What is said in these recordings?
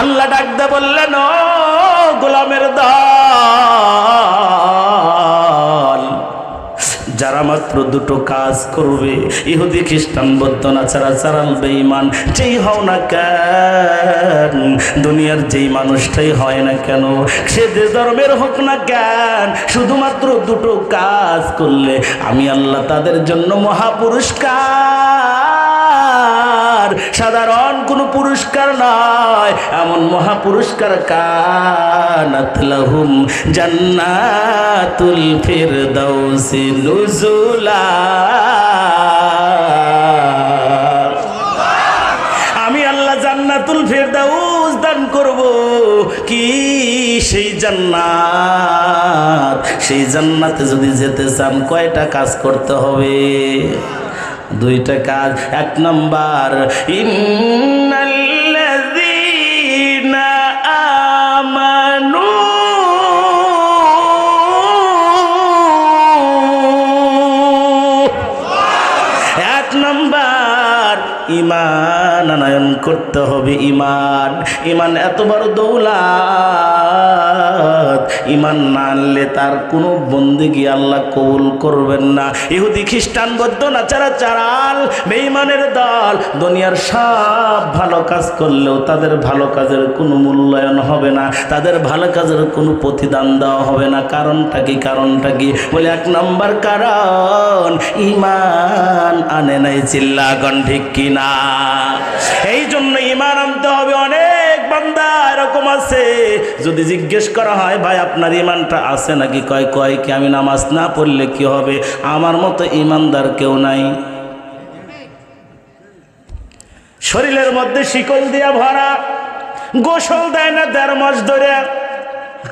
আল্লাহ ডাকতে বললেন, ও গোলামের দল, যারা মাত্র দুটো কাজ করবে, ইহুদি, খ্রিস্টান, বৌদ্ধ নাচারা চারাল বেঈমান, যেই হও না কেন, দুনিয়ার যেই মানুষটাই হয় না কেন, সে যে ধর্মের হোক না কেন, শুধুমাত্র দুটো কাজ করলে আমি আল্লাহ তাদের জন্য মহাপুরস্কার। সাধারণ কোনো পুরস্কার নয়। এমন মহাপুরস্কার কানাত লাহুম জান্নাতুল ফিরদাউসি নুজুলা। আমি আল্লাহ জান্নাতুল ফেরদাউস দান করব। কি সেই জান্নাত? সেই জান্নাতে যদি যেতে চান কয়টা কাজ করতে হবে? দুইটা কাজ। এক নম্বর নাম্বার ইমান আনয়ন করতে হবে ইমান ইমান এত বড় দৌলাত ইমান না আনলে তার কোনো বন্দিগি আল্লাহ কবুল করবেন না। ইহুদি, খ্রিস্টান, বৌদ্ধ না চারা চারাল, বেঈমানের দল, দুনিয়ার সব ভালো কাজ করলেও তাদের ভালো কাজের কোনো মূল্যায়ন হবে না। তাদের ভালো কাজের কোনো প্রতিদান দেওয়া হবে না। কারণটা কি? কারণটা কি? বলে এক নম্বর কারণ, ইমান আনে নাই চিল্লাগন ঠিক কিনা? এই জন্য ইমান বান্দা এরকম আছে? যদি জিজ্ঞেস করা হয়, ভাই, আপনার ইমানটা আছে নাকি? কয় কয় কি, আমি নামাজ না পড়লে কি হবে? আমার মতো ইমানদার কেউ নাই। শরীরের মধ্যে শিকল দিয়া ভরা, গোসল দেয় না দেড় মাস ধরে।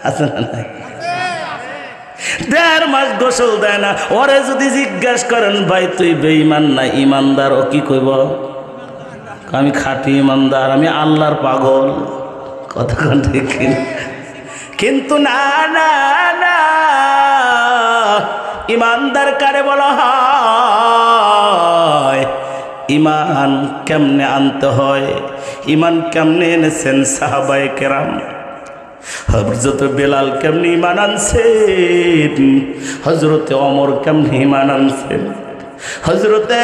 আছে না নাই? দেড় মাস গোসল দেয় না। ওরে যদি জিজ্ঞেস করেন, ভাই, তুই বেঈমান না ইমানদার ও কি কইব? আমি খাঁটি ইমানদার আমি আল্লাহর পাগল। কতক্ষণ কিনা? কিন্তু না না না, ইমানদার কারে বলা হয়? ইমান কেমনে আনতে হয়? ইমান কেমনে এনেছেন সাহাবায়ে কেরাম? হজরত বেলাল কেমনি ইমান আনছেন? হজরতে অমর কেমনি ইমান আনছেন? হজরতে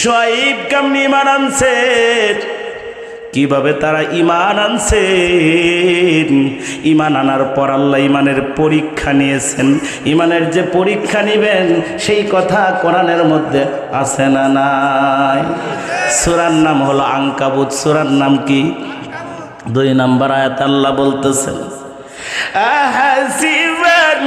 সোয়াইব কেমনি ইমান আনছেন? কীভাবে তারা ইমান আনছেন ইমান আনার পর আল্লাহ ইমানের পরীক্ষা নিয়েছেন। ইমানের যে পরীক্ষা নিবেন, সেই কথা কোরআনের মধ্যে আছে না নাই? সুরার নাম হলো আঙ্কাবুত। সুরার নাম কি? দুই নাম্বার আয়াত আল্লাহ বলতেছেন আহাসিবান্নাসু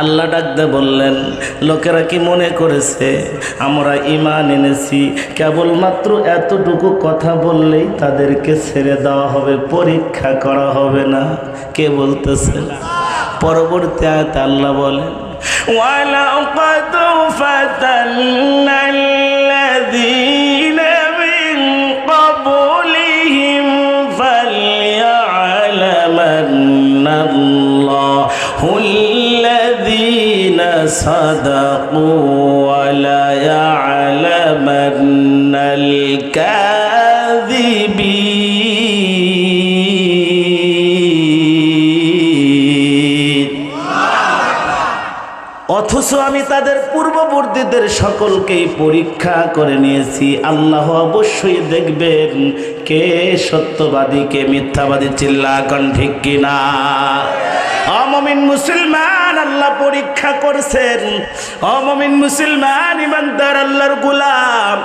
আল্লাহ ডাকতে বললেন লোকেরা কি মনে করেছে আমরা ইমান এনেছি কেবলমাত্র এতটুকু কথা বললেই তাদেরকে ছেড়ে দেওয়া হবে পরীক্ষা করা হবে না কে বলতেছে পরবর্তী আয়াত আল্লাহ বলেন وَلَقَدْ فَتَنَّا الَّذِينَ مِن قَبْلِهِمْ فَلْيَعْلَمَنَّ اللَّهُ الَّذِينَ صَدَقُوا وَلَيَعْلَمَنَّ الْكَاذِبِينَ অথচ আমি তাদের পূর্ববর্তীদের সকলকেই পরীক্ষা করে নিয়েছি আল্লাহ অবশ্যই দেখবেন কে সত্যবাদী কে মিথ্যাবাদী চিল্লা কন ঠিক কিনা অমমিন মুসলমান আল্লাহ পরীক্ষা করছেন। অমমিন মুসলমান ইমানদার আল্লাহর গুলাম।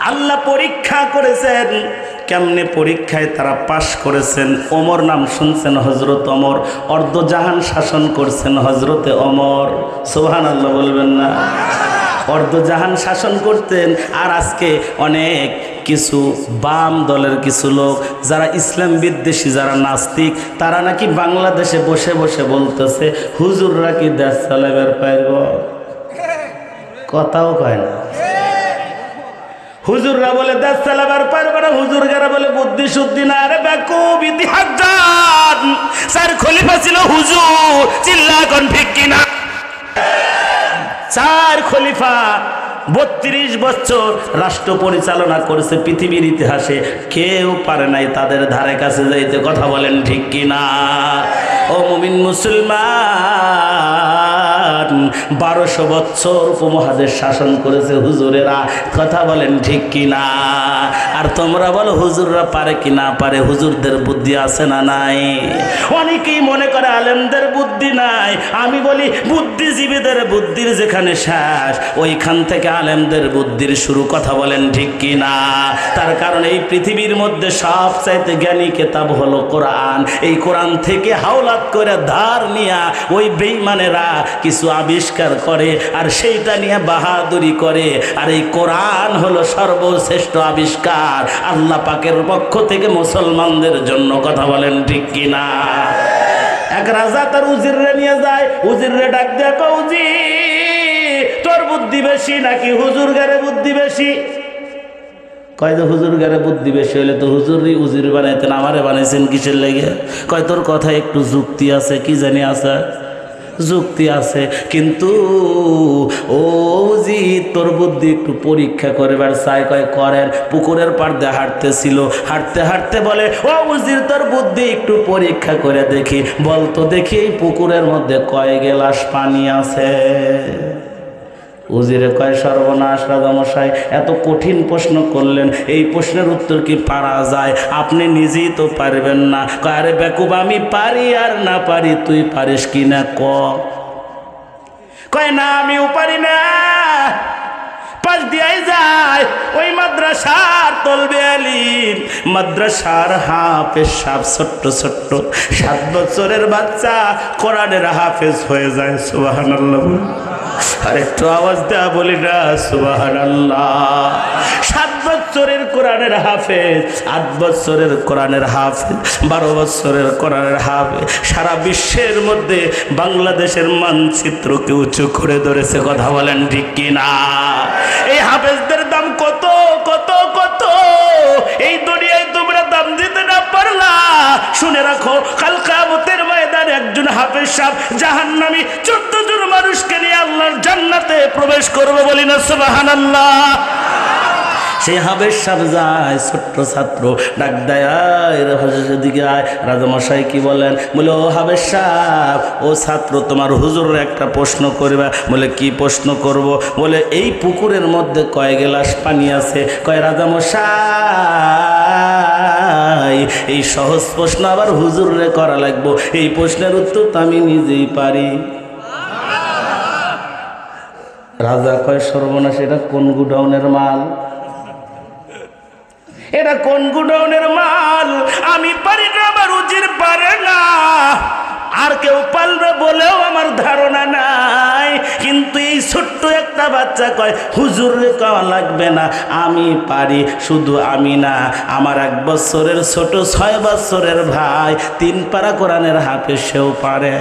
আল্লাহ পরীক্ষা করেছেন। কেমনে পরীক্ষায় তারা পাশ করেছেন? ওমর নাম শুনছেন হজরত অমর অর্ধজাহান শাসন করছেন হজরতে অমর সোহান আল্লাহ বলবেন না। অর্ধজাহান শাসন করতেন। আর আজকে অনেক কিছু বাম দলের কিছু লোক, যারা ইসলাম বিদ্বেষী, যারা নাস্তিক, তারা নাকি বাংলাদেশে বসে বসে বলতেছে, হুজুররা কি দেশ চালাবার পারব? কথাও কয় না। হুজুররা বলে, দেশ চালাবার পারবে না। হুজুরগারা বলে, বুদ্ধি শুদ্ধি না। আরে বেকুব, ইতিহাস জান। স্যার, খলিফা ছিল হুজুর। চিল্লা এখন ঠিক কিনা? চার খলিফা বত্রিশ বছর রাষ্ট্র পরিচালনা করেছে পৃথিবীর ইতিহাসে। কেউ পারে নাই তাদের ধারে কাছে যাইতে। কথা বলেন ঠিক কিনা? ও মুমিন মুসলমান বারোশো বছর উপমহাদেশ শাসন করেছে হুজুরেরা। কথা বলেন ঠিক কিনা? আর তোমরা বলো হুজুররা পারে কি না পারে, হুজুরদের বুদ্ধি আছে না নাই? অনেকেই মনে করে আলেমদের বুদ্ধি নাই। আমি বলি বুদ্ধিজীবীদের বুদ্ধির যেখানে শেষ ওইখান থেকে আলেমদের বুদ্ধির শুরু কথা বলেন ঠিক কি না তার কারণ এই পৃথিবীর মধ্যে সব চাইতে জ্ঞানী কেতাব হলো কোরআন। এই কোরআন থেকে হাওলাত করে ধার নিয়া ওই বেইমানেরা কিছু আবিষ্কার করে আর সেইটা নিয়ে বাহাদুরি করে। আর এই কোরআন হলো সর্বশ্রেষ্ঠ আবিষ্কার। আল্লাহ পাকের পক্ষ থেকে মুসলমানদের জন্য কথা বলেন ঠিক কিনা? এক রাজা তার উজিরে নিয়ে যায়, উজিরে ডাক দেখো উজি, তোর বুদ্ধি বেশি নাকি হুজুর গারে বুদ্ধি বেশি? কয় তো হুজুর গারে বুদ্ধি বেশি হলে তো হুজুরই উজির বানাইতেন, আমারে বানাইছেন কিসের লেগে? কয়, তোর কথা একটু যুক্তি আছে, কি জানি আছে? যুক্তি আছে। কিন্তু ও জি তোর বুদ্ধি একটু পরীক্ষা করবার চাই কয় করেন পুকুরের দিয়ে হাঁটতেছিল। হাঁটতে হাঁটতে বলে, ও উজির, তোর বুদ্ধি একটু পরীক্ষা করে দেখি। বলতো দেখি এই পুকুরের মধ্যে কয় গেলাস পানি আছে। উজিরে কয়, সর্বনাশ রাজামশাই, এত কঠিন প্রশ্ন করলেন। এই প্রশ্নের উত্তর কি পারা যায়? আপনি নিজেই তো পারবেন না। আরে বেকুব, আমি পারি আর না পারি, তুই পারিস কি না ক? কয়, না, আমিও পারি না। পাশ দিয়াই যায়, ওই তলবে মাদ্রাসার সাপ ছোট্ট ছোট্ট। সাত বছরের বাচ্চা কোরআনের হাফেজ হয়ে যায় সুবাহান আর একটু আওয়াজ দেওয়া বলি না সুবাহান সাত বছরের কোরআনের হাফেজ, আট বছরের কোরআনের হাফেজ, বারো বছরের কোরআনের হাফেজ। সারা বিশ্বের মধ্যে বাংলাদেশের মানচিত্রকে উঁচু করে ধরেছে, কথা বলেন ঠিক কিনা? এই হাফেজদের দাম কত কত কত? এই দুনিয়ায় তোমরা দাম দিতে না পারলা। শুনে রাখো, কাল কামতের একজন হাফেজ সাহেব জাহান্নামী চোদ্দ জন মানুষকে নিয়ে আল্লাহর জান্নাতে প্রবেশ করবে বলি না, সুবহানাল্লাহ। সেই হাবের সাপ যায়, ছোট্ট ছাত্র, ডাক দেয়, আয় দিকে আয়। রাজামশাই কি বলেন? বলে, ও হাবের সাপ ও ছাত্র, তোমার হুজুরের একটা প্রশ্ন করবে। বলে, কি প্রশ্ন করব? বলে, এই পুকুরের মধ্যে কয় গেলাস পানি আছে? কয়, রাজামশাই। এই সহজ প্রশ্ন আবার হুজুরে করা লাগবো। এই প্রশ্নের উত্তর তো আমি নিজেই পারি। রাজা কয়, সর্বনাশ, এটা কোন গুডাউনের মাল? এটা কোন গুডাউনের মাল? আমি পারি না, আমার উজির পারে না। আর কেউ পালবে বলেও আমার ধারণা নাই। কিন্তু এই ছোট্ট একটা বাচ্চা কয়, হুজুর কওয়া লাগবে না, আমি পারি, শুধু আমি না। আমার এক বছরের ছোট ছয় বছরের ভাই, তিন পারা কোরআনের হাফে সেও পারে।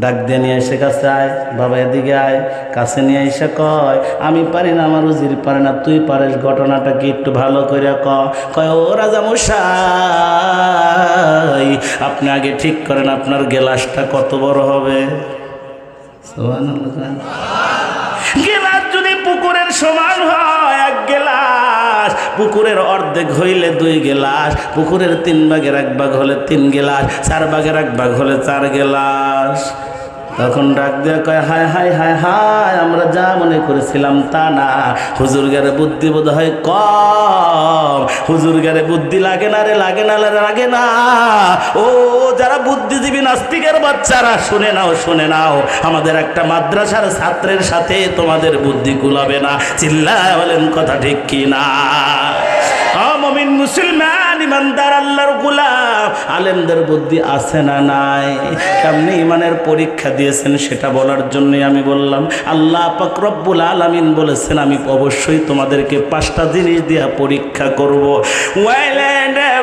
ডাক দিয়ে নিয়ে এসে কাছে আয়, বাবা এদিকে আয়, কাছে নিয়ে এসে কয়, আমি পারি না, আমার উজির পারে না, তুই পারিস, ঘটনাটা কি একটু ভালো করে ক। কয়, ও রাজা মশাই, আপনি আগে ঠিক করেন, আপনার গেলাসটা কত বড় হবে। গেলাস যদি পুকুরের সমান হয়, এক গেলাস পুকুরের অর্ধেক হইলে দুই গেলাস, পুকুরের তিন ভাগের এক ভাগ হলে তিন গেলাস, চার ভাগের এক ভাগ হলে চার গেলাস। তখন ডাক দিয়ে কয়, হায় হায় হায় হায়, আমরা যা মনে করেছিলাম তা না। হুজুর গারে বুদ্ধি বোধ হয় কম। হুজুর গারে বুদ্ধি লাগে না রে, লাগে না লাগে না। ও, যারা বুদ্ধিজীবী, নাস্তিকের বাচ্চারা, শুনে নাও শুনে নাও। আমাদের একটা মাদ্রাসার ছাত্রের সাথে তোমাদের বুদ্ধি কুলাবে না। চিল্লা বলেন, কথা ঠিক কি না? মমিন মুসলমান ইমানদার আল্লাহর গুলাম। আলেমদের বুদ্ধি আছে না নাই? কেমনি ইমানের পরীক্ষা দিয়েছেন সেটা বলার জন্যই আমি বললাম। আল্লাহ পাকরব্বুল আলামিন বলেছেন, আমি অবশ্যই তোমাদেরকে পাঁচটা জিনিস দিয়া পরীক্ষা করব।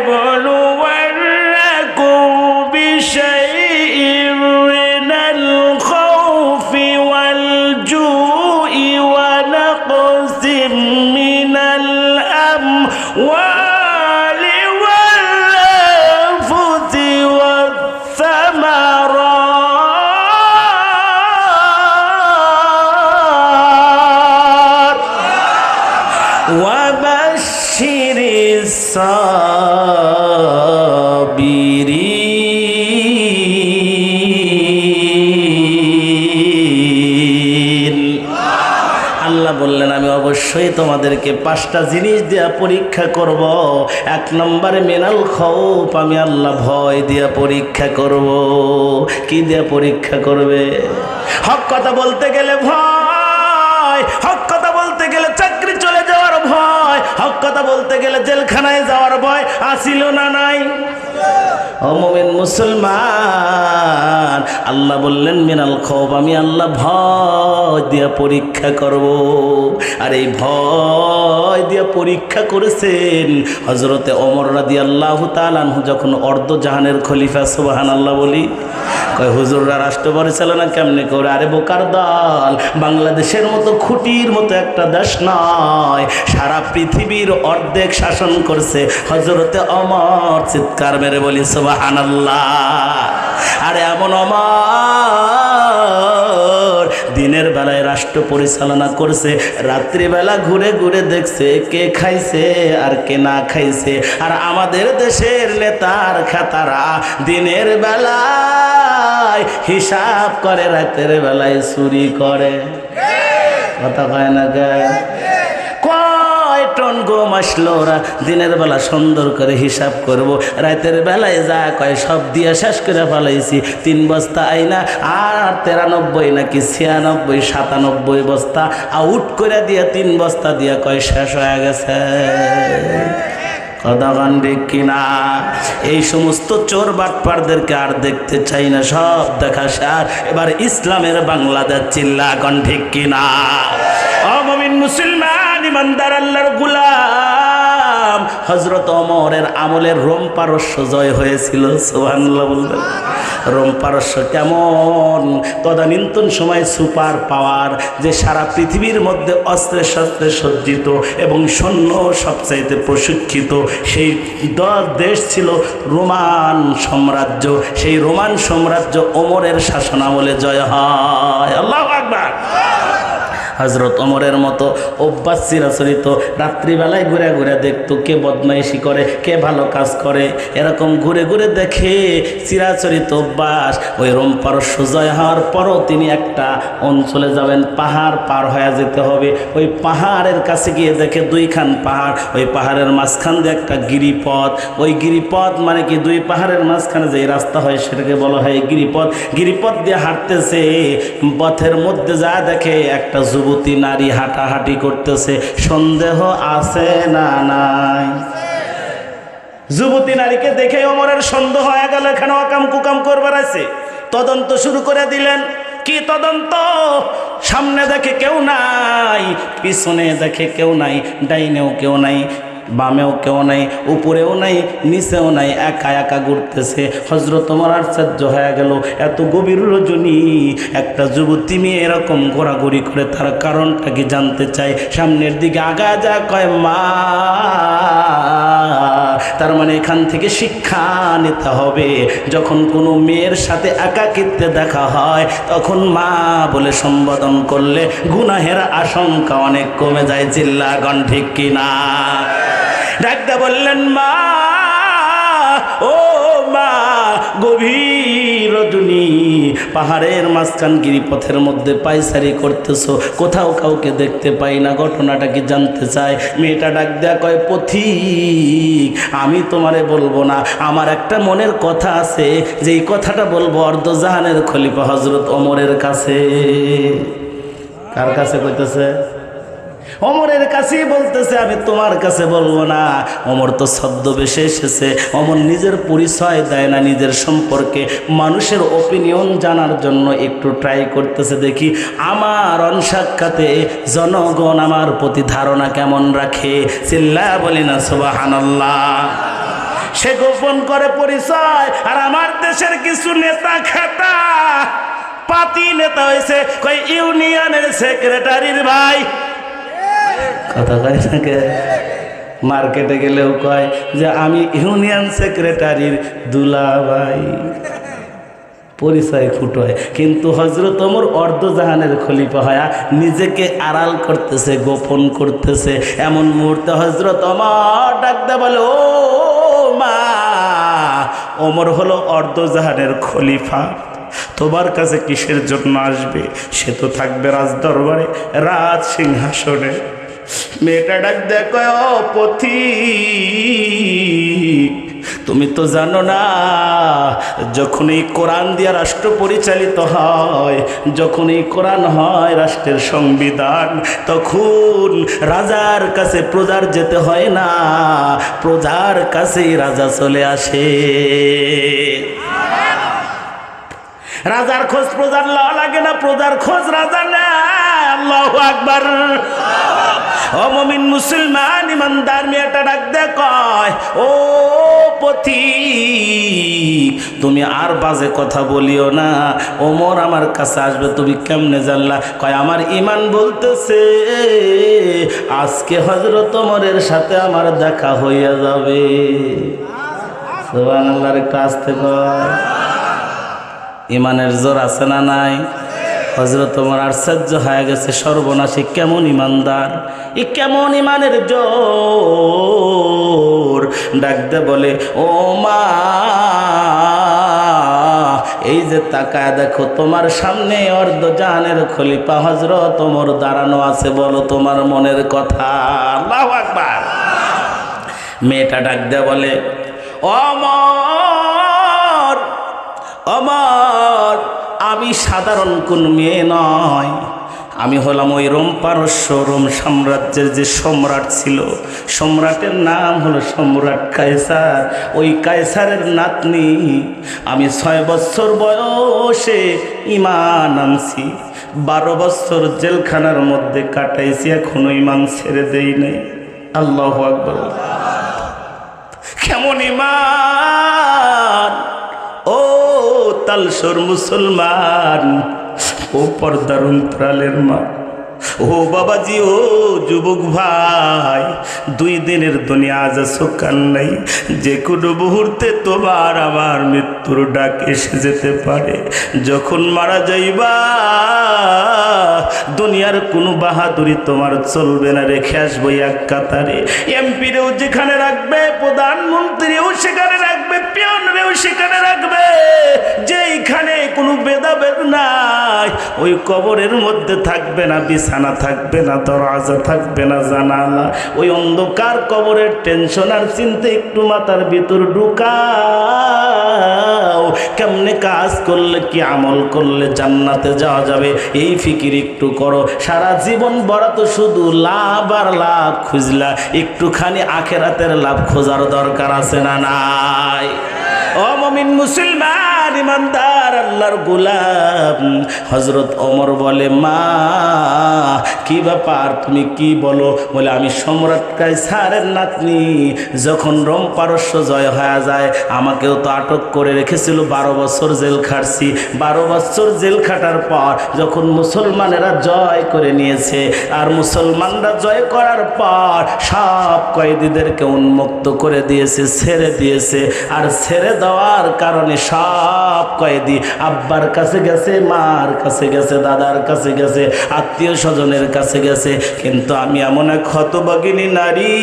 বলু বিষয় আল্লাহ বললেন, আমি অবশ্যই তোমাদেরকে পাঁচটা জিনিস দিয়া পরীক্ষা করব। এক নম্বরে, মেনাল খৌপ আমি আল্লাহ ভয় দিয়া পরীক্ষা করব। কি দিয়া পরীক্ষা করবে? হক কথা বলতে গেলে ভয়, হক কথা বলতে গেলে জেলখানায় যাওয়ার ভয় আসিল না নাই? অমমিন মুসলমান, আল্লাহ বললেন, মিনাল খব আমি আল্লাহ ভয় দিয়া পরীক্ষা করব। আর এই ভয় দিয়া পরীক্ষা করেছেন হজরতে অমর রাদি আল্লাহ তালানহু যখন অর্ধ জাহানের খলিফা সুবাহান আল্লাহ বলি, কয়, হুজুররা রাষ্ট্র পরিচালনা কেমনে করে? আরে বোকার দল, বাংলাদেশের মতো খুঁটির মতো একটা দেশ নয়, সারা পৃথিবীর অর্ধেক শাসন করছে। হজরতে অমর চিৎকার মেরে বলি আরে এমন অমর। দিনের বেলায় রাষ্ট্র পরিচালনা করছে, রাত্রিবেলা ঘুরে ঘুরে দেখছে কে খাইছে আর কে না খাইছে। আর আমাদের দেশের নেতার খাতারা দিনের বেলায় হিসাব করে, রাতের বেলায় চুরি করে। কথা কয় না কে? গম আসলো ওরা দিনের বেলা সুন্দর করে হিসাব করব। রাতের বেলায় যা কয় সব দিয়ে শেষ করে ফেলাইছি। তিন বস্তা আইনা, আর তেরানব্বই নাকি ছিয়ানব্বই, সাতানব্বই বস্তা। আউট করে দিয়ে তিন বস্তা দিয়ে কয় শেষ হয়ে গেছে। কিনা এই সমস্ত চোর বাটপারদেরকে আর দেখতে চাই না, সব দেখা সার। এবার ইসলামের বাংলাদেশ চিল্লা কন ঠিক কিনা অমমিন মুসলমান, ইমানদার, আল্লাহর গুলাম। হজরত অমরের আমলের রোম পারস্য জয় হয়েছিল সোহানুল্লাহ বলবেন। রোম পারস্য কেমন? তদানীন্তন সময় সুপার পাওয়ার যে সারা পৃথিবীর মধ্যে অস্ত্রে শস্ত্রে সজ্জিত এবং সৈন্য সবচাইতে প্রশিক্ষিত, সেই দশ দেশ ছিল রোমান সাম্রাজ্য। সেই রোমান সাম্রাজ্য ওমরের শাসনামলে জয় হয়। আল্লাহ আকবার। হজরত অমরের মতো অভ্যাস চিরাচরিত, রাত্রিবেলায় ঘুরে ঘুরে দেখতো কে বদমাইশি করে, কে ভালো কাজ করে। এরকম ঘুরে ঘুরে দেখে চিরাচরিত অভ্যাস ওই রোম পারস্য জয় হওয়ার পরও তিনি একটা অঞ্চলে যাবেন, পাহাড় পার হয়ে যেতে হবে। ওই পাহাড়ের কাছে গিয়ে দেখে দুইখান পাহাড়, ওই পাহাড়ের মাঝখান দিয়ে একটা গিরিপথ। ওই গিরিপথ মানে কি? দুই পাহাড়ের মাঝখানে যে রাস্তা হয় সেটাকে বলা হয় গিরিপথ। গিরিপথ দিয়ে হাঁটতেছে, পথের মধ্যে যা দেখে একটা যুবতী নারী হাঁটাহাঁটি করতেছে, সন্দেহ আছে না নাই? যুবতী নারীকে দেখে অমরের সন্দেহ হয়ে গেল, এখানে অকাম কুকাম করবার আছে। তদন্ত শুরু করে দিলেন। কি তদন্ত? সামনে দেখে কেউ নাই, পিছনে দেখে কেউ নাই, ডাইনেও কেউ নাই। বামেও কেউ নাই, উপরেও নাই, নিচেও নাই, একা একা ঘুরতেছে। হজরত তোমার আশ্চর্য হয়ে গেল, এত গভীর রজনী, একটা যুবতী মেয়ে এরকম ঘোরাঘুরি করে তার কারণটা কি জানতে চাই সামনের দিকে আগা যা কয়, মা, তার মানে এখান থেকে শিক্ষা নিতে হবে। যখন কোনো মেয়ের সাথে একাকিত্বে দেখা হয়, তখন মা বলে সম্বোধন করলে, গুনাহের আশঙ্কা অনেক কমে যায় চিল্লা ঠিক কিনা? ডাকতে বললেন, মা, ও মা, গভীর রজনী পাহাড়ের মাঝখান গিরিপথের মধ্যে পাইসারি করতেছো, কোথাও কাউকে দেখতে পাই না, ঘটনাটা কি জানতে চাই মেয়েটা ডাক দেয়া কয়, পথিক, আমি তোমারে বলব না, আমার একটা মনের কথা আছে, যেই কথাটা বলব অর্ধজাহানের খলিফা হজরত অমরের কাছে। কার কাছে কইতেছে? অমরের কাছেই বলতেছে, আমি তোমার কাছে বলব না। অমর তো ছদ্মবেশে এসেছে। অমর নিজের পরিচয় দেয় না নিজের সম্পর্কে। মানুষের ওপিনিয়ন জানার জন্য একটু ট্রাই করতেছে। দেখি, আমার অনসাক্ষাতে জনগণ আমার প্রতি ধারণা কেমন রাখে? চিল্লা বলি না, সুবাহানাল্লাহ। সে গোপন করে পরিচয়, আর আমার দেশের কিছু নেতা খাতা। পাতি নেতা হয়েছে কই ইউনিয়নের সেক্রেটারির ভাই। কথা কয় নাকি মার্কেটে গেলেও কয় যে আমি ইউনিয়ন সেক্রেটারির দুলাভাই। পরিচয় ফুটোয়। কিন্তু হজরত ওমর অর্ধজাহানের খলিফা হয়া নিজেকে আড়াল করতেছে, গোপন করতেছে। এমন মুহূর্তে হজরত অমর ডাকতে বলে, ও মা, ওমর হলো অর্ধজাহানের খলিফা। তোমার কাছে কিসের জন্য আসবে? সে তো থাকবে রাজদরবারে, রাজ সিংহাসনে। মেয়েটা ডাক দেখো তুমি তো জানো না যখন এই কোরআন দিয়ে রাষ্ট্র পরিচালিত হয় যখন এই কোরআন হয় রাষ্ট্রের সংবিধান, তখন রাজার কাছে প্রজার যেতে হয় না, প্রজার কাছেই রাজা চলে আসে। রাজার খোঁজ প্রজার লাগে না, প্রজার খোঁজ রাজা না আল্লাহ আকবার। অমমিন মুসলমান ইমানদার, মেয়েটা ডাক দে, কয়, ও পথি, তুমি আর বাজে কথা বলিও না। ওমর আমার কাছে আসবে, তুমি কেমনে জানলা? কয়, আমার ইমান বলতেছে, আজকে হজরত ওমরের সাথে আমার দেখা হইয়া যাবে। সুবহানাল্লাহর একটু আসতে কয়, ইমানের জোর আছে না নাই? হজরত তোমার আশ্চর্য হয়ে গেছে, সর্বনাশী কেমন ইমানদার? ই কেমন ইমানের জোর? ডাকতে বলে, ও মা, এই যে তাকায় দেখো, তোমার সামনে অর্ধ জাহানের খলিফা হজরত তোমার দাঁড়ানো আছে বলো তোমার মনের কথা। আল্লাহু মেয়েটা ডাক দেয়া বলে অমর অমর আমি সাধারণ কোন মেয়ে নয়। আমি হলাম ওই রোম পারস্য, রোম সাম্রাজ্যের যে সম্রাট ছিল। সম্রাটের নাম হলো সম্রাট কায়সার। ওই কায়সারের নাতনি। আমি ছয় বছর বয়সে ইমান আনছি। বারো বছর জেলখানার মধ্যে কাটাইছি, এখনও ইমান ছেড়ে দেই নাই। আল্লাহ আকবর। কেমন ইমান তালসর মুসলমান। ও পর্দার অন্তরালের মা। ও বাবাজি, ও যুবক ভাই, দুই দিনের দুনিয়া আজ আছো কাল নাই। যে কোনো মুহূর্তে তোমার আমার মৃত্যুর ডাক এসে যেতে পারে। যখন মারা যাইবা, দুনিয়ার কোনো বাহাদুরি তোমার চলবে না, রেখে আসব এক কাতারে। এমপিরেও যেখানে রাখবে, প্রধানমন্ত্রীও সেখানে রাখবে সেখানে রাখবে, যেইখানে কোনো ভেদাভেদ নাই। ওই কবরের মধ্যে থাকবে না, বিছানা থাকবে না দরজা থাকবে না, জানালা। ওই অন্ধকার কবরের টেনশন আর চিন্তা একটু মাথার ভিতর ঢুকাও। কেমনে কাজ করলে, কি আমল করলে জান্নাতে যাওয়া যাবে? এই ফিকির একটু করো। সারা জীবন বড় তো শুধু লাভ আর লাভ খুঁজলা। একটুখানি আখেরাতের লাভ খোঁজার দরকার আছে না নাই? অমমিন মুসলমান ইমানদার। আল্লাহর গোলাম। হজরত অমর বলে, মা, কি ব্যাপার? তুমি কি বলো? বলে, আমি সম্রাট কায়সারের নাতনি। যখন রোম পারস্য জয় হয়ে যায়, আমাকেও তো আটক করে রেখেছিল। বারো বছর জেল খাটছি। বারো বছর জেল খাটার পর যখন মুসলমানেরা জয় করে নিয়েছে আর মুসলমানরা জয় করার পর সব কয়েদিদেরকে উন্মুক্ত করে দিয়েছে, ছেড়ে দিয়েছে। আর ছেড়ে দেওয়ার কারণে সব কয়েদি আব্বার কাছে গেছে, মার কাছে গেছে, দাদার কাছে গেছে, আত্মীয় স্বজনের কাছে গেছে। কিন্তু আমি এমন এক হতবাগিনী নারী।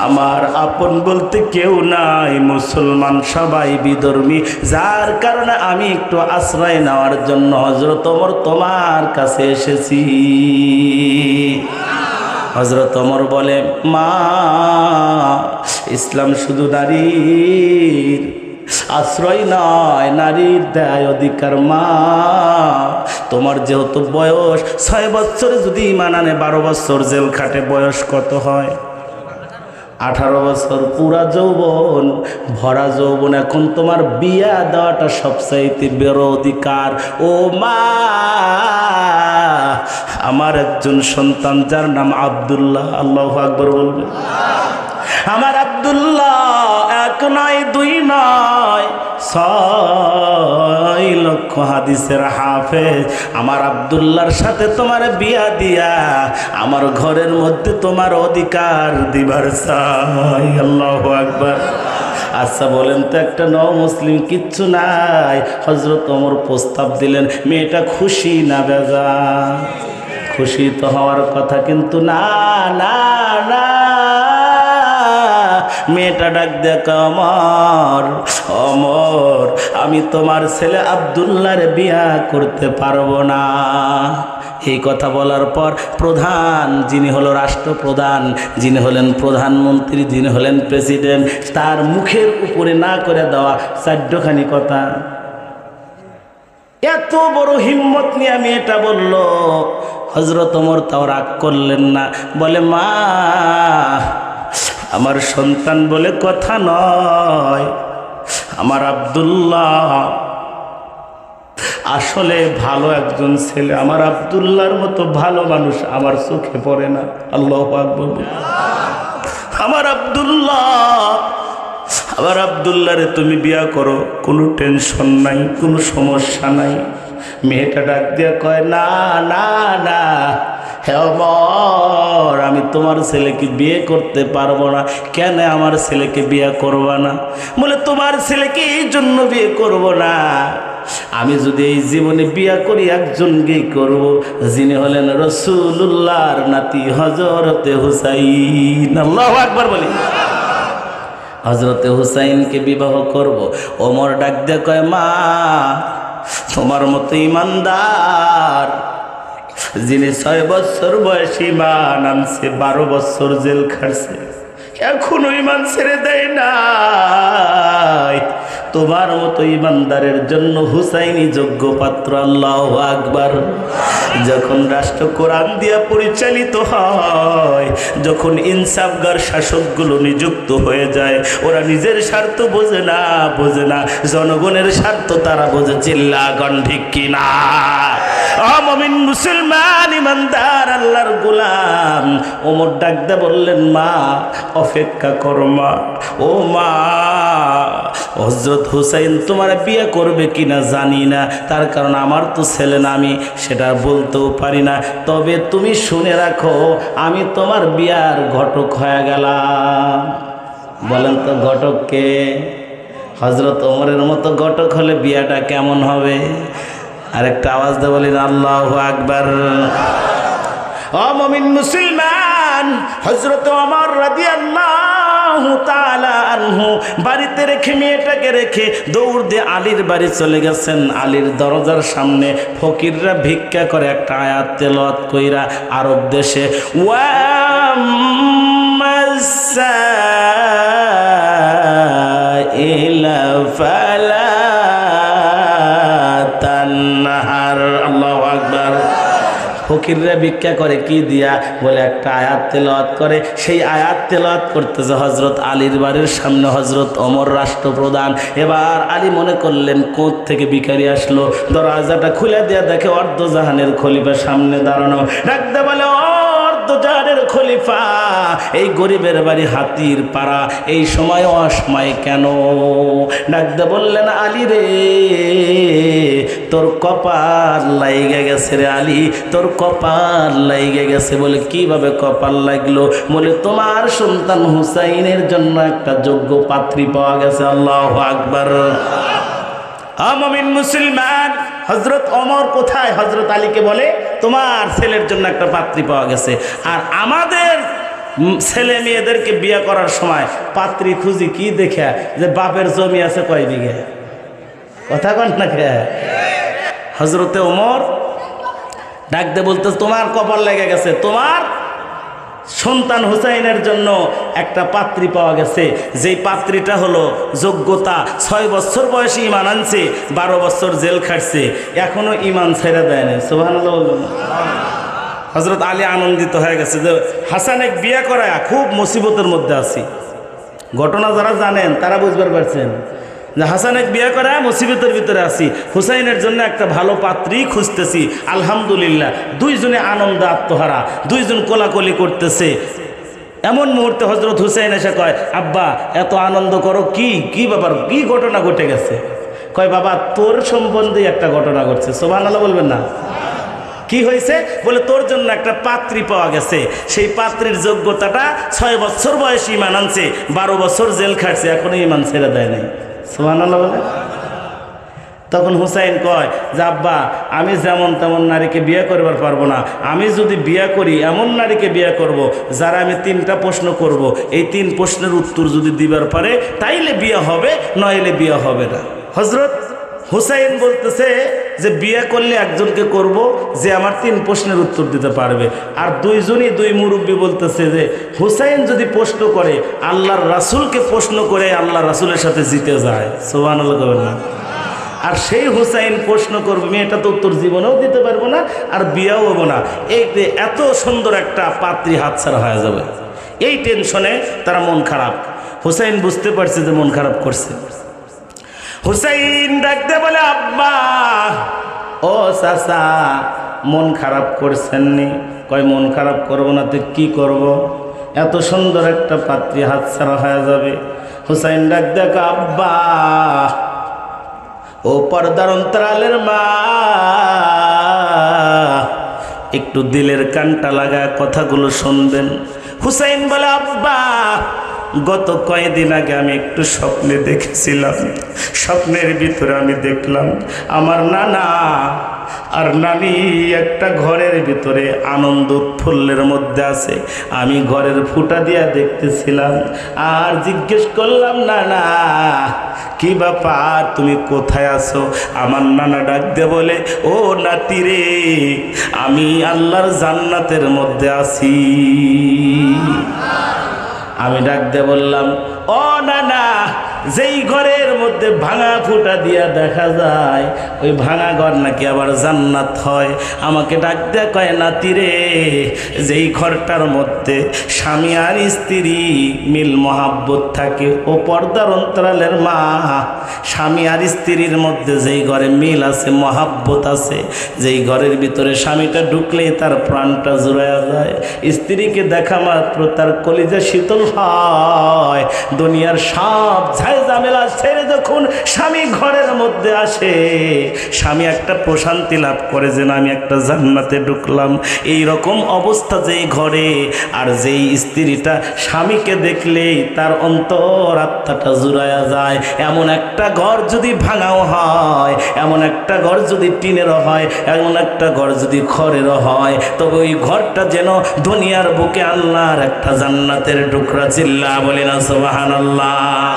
আমার আপন বলতে কেউ নাই, মুসলমান সবাই বিধর্মী। যার কারণে আমি একটু আশ্রয় নেওয়ার জন্য হজরত ওমর তোমার কাছে এসেছি। হজরত অমর বলে, মা, ইসলাম শুধু নারীর আশ্রয় নয়, নারীর দেয়, অধিকার মা। তোমার যেহেতু বয়স, ছয় বছরে যদি ইমান আনে, বারো বছর জেল খাটে, বয়স কত হয়? আঠারো বছর পুরা যৌবন, ভরা যৌবন, এখন তোমার বিয়া দেওয়াটা সবচাইতে বেরো অধিকার। ও মা, আমার একজন সন্তান, যার নাম আব্দুল্লাহ, আল্লাহ আকবর বলবে। আমার আব্দুল্লাহ এক নয় দুই নয় ছয় লক্ষ হাদিসের হাফেজ। আমার আব্দুল্লাহর সাথে তোমার বিয়া দিয়া, আমার ঘরের মধ্যে তোমার অধিকার দিবার চাই। আল্লাহ আকবার। আচ্ছা বলেন তো একটা ন মুসলিম কিচ্ছু নাই। হজরত ওমর প্রস্তাব দিলেন, মেয়েটা খুশি না বেজা খুশি তো হওয়ার কথা, কিন্তু না না না মেয়েটা ডাক দেখ অমর অমর, আমি তোমার ছেলে আবদুল্লার বিয়া করতে পারব না। এই কথা বলার পর প্রধান, যিনি হলো রাষ্ট্রপ্রধান, যিনি হলেন প্রধানমন্ত্রী, যিনি হলেন প্রেসিডেন্ট, তার মুখের উপরে না করে দেওয়া চারখানি কথা। এত বড় হিম্মত নিয়ে মেয়েটা বলল হজরত ওমর তাও রাগ করলেন না। বলে, মা আমার সন্তান বলে কথা নয়। আমার আব্দুল্লাহ আসলে ভালো একজন ছেলে। আমার আব্দুল্লাহর মতো ভালো মানুষ আমার চোখে পড়ে না। আল্লাহ আমার আব্দুল্লাহ আবার আবদুল্লারে তুমি বিয়া করো, কোনো টেনশন নাই, কোনো সমস্যা নাই। মেয়েটা ডাক দিয়া কয়, না না না। হে অমর, আমি তোমার ছেলেকে বিয়ে করতে পারব না। কেন আমার ছেলেকে বিয়ে করবা না? বলে, তোমার ছেলেকে এই জন্য বিয়ে করব না। আমি যদি এই জীবনে বিয়া করি, একজনকেই করব। যিনি হলেন রসুল্লাহর নাতি হজরতে হুসাইন। আল্লাহ একবার বলি। হজরতে হুসাইনকে বিবাহ করব। ওমর ডাক দিয়ে কয়, মা, তোমার মতো ইমানদার যিনি ছয় বছর বয়সী মা নামছে বারো বছর জেল খাটছে। এখনও ইমান ছেড়ে দেয় নাই। তোমার মতো ইমানদারের জন্য হুসাইনি যোগ্য পাত্র, আল্লাহ আকবার। যখন রাষ্ট্র কোরআন দিয়া পরিচালিত হয়, যখন ইনসাফগার শাসকগুলো নিযুক্ত হয়ে যায়, ওরা নিজের স্বার্থ বোঝে না বোঝে না, জনগণের স্বার্থ তারা বোঝে, চিল্লা গণ্ঠিক কিনা? অমমিন মুসলমান ইমানদার, আল্লাহর গোলাম। ওমর ডাকদা বললেন, মা, অপেক্ষা কর মা। ও মা হজরত হুসাইন তোমার বিয়ে করবে কিনা জানি না। তার কারণ আমার তো ছেলে না, আমি সেটা বলতেও পারি না। তবে তুমি শুনে রাখো, আমি তোমার বিয়ার ঘটক হয়ে গেলাম। বলেন তো ঘটককে হজরত ওমরের মতো ঘটক হলে বিয়াটা কেমন হবে? আরেকটা আওয়াজ দিয়ে বলেন, আল্লাহ আকবার। অমমিন মুসলমান হজরত অমর রাদি আল্লাহ বাড়িতে রেখে মেয়েটাকে রেখে দৌড় দিয়ে আলীর বাড়ি চলে গেছেন। আলীর দরজার সামনে ফকিররা ভিক্ষা করে একটা আয়াত তেলত কইরা আরব দেশে, ওয়া ইলা ফালা ফকিররা ভিক্ষা করে কি দিয়া? বলে, একটা আয়াত তেলাওয়াত করে। সেই আয়াত তেলাওয়াত করতেছে হজরত আলীর বাড়ির সামনে হজরত অমর রাষ্ট্রপ্রধান। এবার আলী মনে করলেন, কোথ থেকে ভিখারি আসলো? দরজাটা খুলে দেয়া দেখে অর্ধ জাহানের খলিফার সামনে দাঁড়ানো। ডাকতে বলে অর্ধজাহানের খলিফা। এই গরিবের বাড়ি হাতির পাড়া, এই সময় অসময় কেন? ডাকতে বললেন, আলী রে, তোর কপাল লাইগে গেছে রে আলী, তোর কপাল লাইগে গেছে বলে কীভাবে কপাল লাগল? বলে, তোমার সন্তান হুসাইনের জন্য একটা যোগ্য পাত্রী পাওয়া গেছে, আল্লাহ আকবার। আমমিন মুসলমান হজরত অমর কোথায়? হজরত আলীকে বলে, তোমার ছেলের জন্য একটা পাত্রী পাওয়া গেছে। আর আমাদের ছেলে মেয়েদেরকে বিয়ে করার সময় পাত্রী খুঁজি কি দেখে? যে বাপের জমি আছে কয় বিঘে? কথা কন না কে? হজরতে ওমর ডাক দে বলতে তোমার কপাল লেগে গেছে। তোমার সন্তান হুসাইনের জন্য একটা পাত্রী পাওয়া গেছে। যেই পাত্রীটা হলো যোগ্যতা, ছয় বছর বয়সে ইমান আনছে, বারো বছর জেল খাটছে, এখনও ইমান ছেড়ে দেয় না সুবাহ হজরত আলী আনন্দিত হয়ে গেছে যে হাসান এক বিয়ে করায় খুব মুসিবতের মধ্যে আছি। ঘটনা যারা জানেন, তারা বুঝবার পারছেন। যে হাসান এক বিয়ে করায় মুসিবতের ভিতরে আছি। হুসাইনের জন্য একটা ভালো পাত্রী খুঁজতেছি। আলহামদুলিল্লাহ, দুইজনে আনন্দ আত্মহারা, দুইজন কোলাকলি করতেছে। এমন মুহূর্তে হজরত হুসাইন এসে কয়, আব্বা, এত আনন্দ করো, কি কি ব্যাপার, কি ঘটনা ঘটে গেছে? কয়, বাবা, তোর সম্বন্ধে একটা ঘটনা ঘটছে। সোভান আল্লাহ বলবেন না? কি হয়েছে? বলে, তোর জন্য একটা পাত্রী পাওয়া গেছে। সেই পাত্রীর যোগ্যতাটা ছয় বছর বয়সে ইমান আনছে, বারো বছর জেল খাটছে, এখনও ইমান ছেড়ে দেয় নাই। বলে তখন হুসাইন কয়, যে আব্বা, আমি যেমন তেমন নারীকে বিয়ে করবার পারব না আমি যদি বিয়ে করি, এমন নারীকে বিয়ে করব। যারা আমি তিনটা প্রশ্ন করব। এই তিন প্রশ্নের উত্তর যদি দিবার পারে, তাইলে বিয়ে হবে, নইলে বিয়ে হবে না হজরত হুসাইন বলতেছে যে বিয়ে করলে একজনকে করব যে আমার তিন প্রশ্নের উত্তর দিতে পারবে। আর দুইজনই দুই মুরব্বী বলতেছে যে, হুসাইন যদি প্রশ্ন করে, আল্লাহর রাসুলকে প্রশ্ন করে আল্লাহ রাসুলের সাথে জিতে যায়। সোহান না। আর সেই হুসাইন প্রশ্ন করবে, মেয়েটা তো উত্তর জীবনেও দিতে পারব না, আর বিয়েও হব না। এই এত সুন্দর একটা পাত্রী হাতছাড়া হয়ে যাবে। এই টেনশনে তারা মন খারাপ। হুসাইন বুঝতে পারছে যে মন খারাপ করছে। হুসাইন ডাকতে বলে, আব্বা, ও চাচা, মন খারাপ করছেননি? কয়, মন খারাপ করব না, তো কী করব। এত সুন্দর একটা পাত্রী হাতছাড়া হয়ে যাবে। হুসাইন ডাক দেখ আব্বা, ও পর্দার অন্তরালের মা, একটু দিলের কানটা লাগায় কথাগুলো শুনবেন। হুসাইন বলে, আব্বা গত কয়েকদিন আগে আমি একটু স্বপ্নে দেখেছিলাম। স্বপ্নের ভিতরে আমি দেখলাম, আমার নানা আর নানি একটা ঘরের ভিতরে আনন্দ উৎফুল্লের মধ্যে আছে। আমি ঘরের ফুটা দিয়া দেখতেছিলাম, আর জিজ্ঞেস করলাম, নানা, কি ব্যাপার? তুমি কোথায় আছো? আমার নানা ডাক দিয়ে বলে, ও নাতি রে, আমি আল্লাহর জান্নাতের মধ্যে আছি। আমি ডাক দিয়ে বললাম ও না না যেই ঘরের মধ্যে ভাঙা ফুটা দিয়া দেখা যায়, ওই ভাঙা ঘর নাকি আবার জান্নাত হয়। আমাকে ডাক দেয়া কয়, নাতি রে, যেই ঘরটার মধ্যে স্বামী আর স্ত্রী মিল মহাব্বত থাকে, ও পর্দার অন্তরালের মা, স্বামী আর স্ত্রীর মধ্যে যেই ঘরে মিল আছে, মহাব্বত আছে, যেই ঘরের ভিতরে স্বামীটা ঢুকলেই তার প্রাণটা জুড়াইয়া যায়। স্ত্রীকে দেখা মাত্র তার কলিজা শীতল হয়, দুনিয়ার সব ঝাই ঝামেলা, ছেড়ে যখন স্বামী ঘরের মধ্যে আসে, স্বামী একটা প্রশান্তি লাভ করে যে না, আমি একটা জান্নাতে ঢুকলাম। এই রকম অবস্থা যেই ঘরে, আর যেই স্ত্রীটা স্বামীকে দেখলেই তার অন্তর আত্মাটা জুড়ায়া যায়। এমন একটা ঘর যদি ভাঙাও হয়, এমন একটা ঘর যদি টিনেরও হয়, এমন একটা ঘর যদি খড়েরও হয় তবে ওই ঘরটা যেন দুনিয়ার বুকে আল্লাহর একটা জান্নাতের টুকরা চিল্লা বলি না সোবাহান আল্লাহ